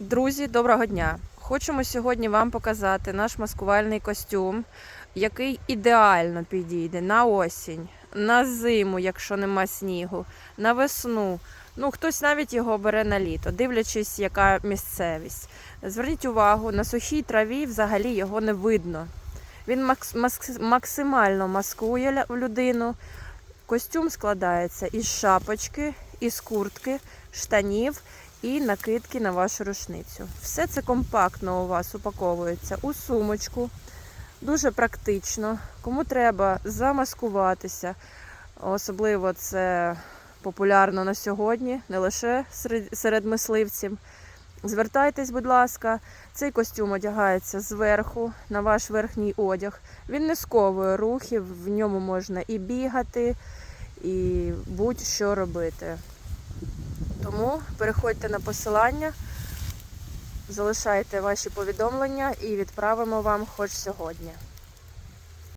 Друзі, доброго дня! Хочемо сьогодні вам показати наш маскувальний костюм, який ідеально підійде на осінь, на зиму, якщо нема снігу, на весну. Ну, хтось навіть його бере на літо, дивлячись, яка місцевість. Зверніть увагу, на сухій траві взагалі його не видно. Він макс- макс- максимально маскує людину. Костюм складається із шапочки, із куртки, штанів і накидки на вашу рушницю. Все це компактно у вас упаковується у сумочку. Дуже практично. Кому треба замаскуватися, особливо це популярно на сьогодні, не лише серед, мисливців. Звертайтесь, будь ласка, цей костюм одягається зверху на ваш верхній одяг. Він не сковує рухів, в ньому можна і бігати, і будь-що робити. Тому переходьте на посилання, залишайте ваші повідомлення і відправимо вам хоч сьогодні.